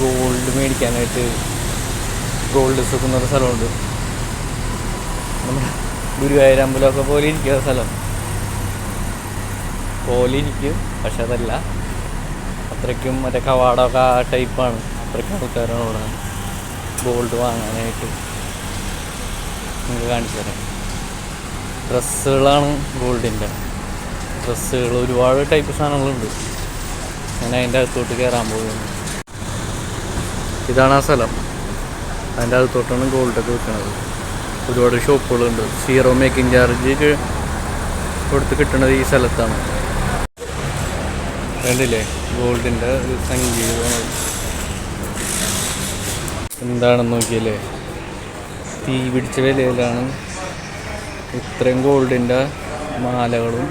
Gold മേടിക്കാനായിട്ട് gold ഒരു സ്ഥലമുണ്ട്. നമ്മുടെ ഗുരുവായൂർ അമ്പലമൊക്കെ പോലെ ഇരിക്കുന്ന സ്ഥലം. പോലെ ഇരിക്കും പക്ഷെ അതല്ല. അത്രയ്ക്കും മറ്റേ കവാടമൊക്കെ ആ ടൈപ്പാണ്. അത്രയ്ക്കും ആൾക്കാരാണ് അവിടെ. ഗോൾഡ് വാങ്ങാനായിട്ട്. നിങ്ങൾക്ക് കാണിച്ചു തരാം. ഡ്രസ്സുകളാണ് ഗോൾഡിന്റെ. ഡ്രസ്സുകൾ ഒരുപാട് ടൈപ്പ് സാധനങ്ങളുണ്ട്. ഞാൻ അതിന്റെ അകത്തോട്ട് കയറാൻ പോകുന്നു ഇതാണ് ആ സ്ഥലം. അതിന്റെ അകത്തോട്ടാണ് ഗോൾഡൊക്കെ വിൽക്കുന്നത് ഒരുപാട് ഷോപ്പുകളുണ്ട് സീറോ മേക്കിംഗ് ചാർജ് കൊടുത്ത് കിട്ടുന്നത് ഈ സ്ഥലത്താണ്. കണ്ടില്ലേ? ഗോൾഡിന്റെ ഒരു സംഗീതമാണ് എന്താണെന്ന് നോക്കിയല്ലേ? തീ പിടിച്ച വിലയിലാണ് ഇത്രയും ഗോൾഡിന്റെ മാലകളും.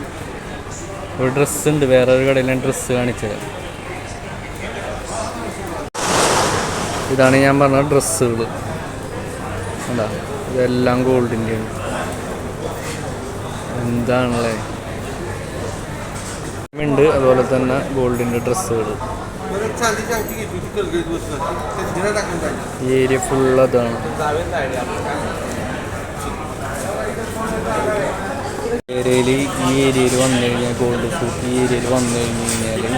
ഒരു ഡ്രസ്സ് ഉണ്ട്. വേറെ ഒരു കടയിൽ ഞാൻ ഡ്രസ്സ് കാണിച്ചത്. ഇതാണ് ഞാൻ പറഞ്ഞ ഡ്രസ്സുകൾ എന്താ ഇതെല്ലാം ഗോൾഡിന്റെയാണ് എന്താണല്ലേ? ഉണ്ട്. അതുപോലെ തന്നെ ഗോൾഡിന്റെ ഡ്രസ്സുകൾ ഏരിയ ഫുൾ അതാണ്. ഏരിയയിൽ ഈ ഏരിയയിൽ വന്നു കഴിഞ്ഞാൽ ഗോൾഡ് ഫുഡ് ഈ ഏരിയയിൽ വന്നു കഴിഞ്ഞു കഴിഞ്ഞാൽ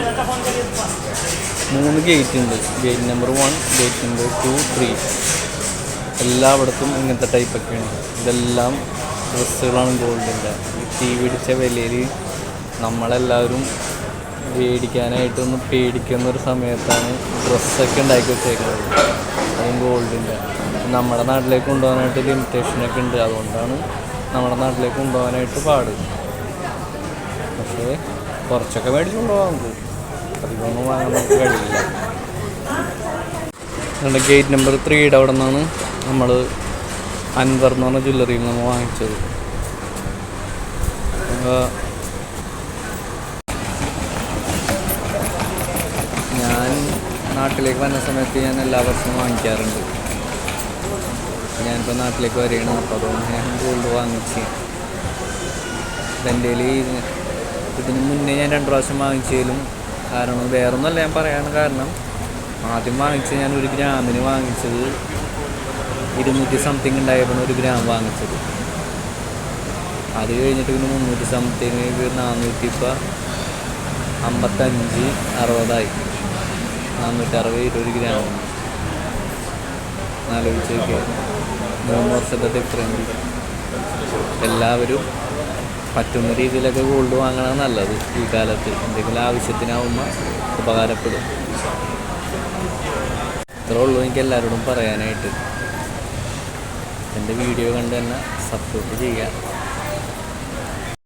മൂന്ന് ഗേറ്റ് ഉണ്ട്. Gate number one gate number two three എല്ലായിടത്തും ഇങ്ങനത്തെ ടൈപ്പൊക്കെയാണ് ഇതെല്ലാം ഡ്രസ്സുകളാണ് ഗോൾഡിന്റെ ഈ തീ പിടിച്ച വിലയിൽ നമ്മളെല്ലാവരും മേടിക്കാനായിട്ടൊന്ന് പേടിക്കുന്ന ഒരു സമയത്താണ് ഡ്രസ്സൊക്കെ ഉണ്ടാക്കി വെച്ചേക്കുന്നത്. അതും ഗോൾഡിന്റെ നമ്മുടെ നാട്ടിലേക്ക് കൊണ്ടുപോകാനായിട്ട് ലിമിറ്റേഷനൊക്കെ ഉണ്ട് അതുകൊണ്ടാണ് നമ്മുടെ നാട്ടിലേക്ക് കൊണ്ടുപോകാനായിട്ട് പാട്. പക്ഷേ കുറച്ചൊക്കെ മേടിച്ച് കൊണ്ടുപോകാൻ നമുക്ക്. അധികമൊന്നും വാങ്ങാൻ നമുക്ക് കഴിയില്ല നമ്മുടെ ഗേറ്റ് നമ്പർ ത്രീയുടെ അവിടെ നിന്നാണ് നമ്മൾ അൻവർ എന്ന് പറഞ്ഞ ജ്വല്ലറിയിൽ നമ്മൾ വാങ്ങിച്ചത്. ഞാൻ നാട്ടിലേക്ക് വന്ന സമയത്ത് ഞാൻ എല്ലാ വർഷവും വാങ്ങിക്കാറുണ്ട്. ഞാനിപ്പോൾ നാട്ടിലേക്ക് വരികയാണ്. അപ്പോൾ അതുകൊണ്ട് ഞാൻ ഗോൾഡ് വാങ്ങിച്ച്. ഇതെന്റെ ഇതിന് മുന്നേ ഞാൻ രണ്ട് പ്രാവശ്യം വാങ്ങിച്ചതിലും കാരണം വേറൊന്നുമല്ല ഞാൻ പറയാൻ കാരണം. ആദ്യം വാങ്ങിച്ചത് ഞാൻ ഒരു ഗ്രാമിന് വാങ്ങിച്ചത് ഇരുന്നൂറ്റി സംതിങ് ഉണ്ടായപ്പോൾ ഒരു ഗ്രാം വാങ്ങിച്ചത്. അത് കഴിഞ്ഞിട്ട് പിന്നെ മുന്നൂറ്റി സംതിങ് നാനൂറ്റി ഇപ്പോൾ അമ്പത്തഞ്ച് അറുപതായി. നാനൂറ്റി അറുപത് ഇരുപത് ഗ്രാം. ആലോചിച്ച് നോക്കിയാൽ മൂന്ന് വർഷത്തെ ഡിഫറൻസ് എല്ലാവരും പറ്റുന്ന രീതിയിലൊക്കെ ഗോൾഡ് വാങ്ങണം നല്ലത് ഈ കാലത്ത്. എന്തെങ്കിലും ആവശ്യത്തിനാവുമ്പോൾ ഉപകാരപ്പെടും. ഇത്രേ ഉള്ളൂ എനിക്ക് എല്ലാവരോടും പറയാനായിട്ട്. എന്റെ വീഡിയോ കണ്ട് തന്നെ സപ്പോർട്ട് ചെയ്യുക.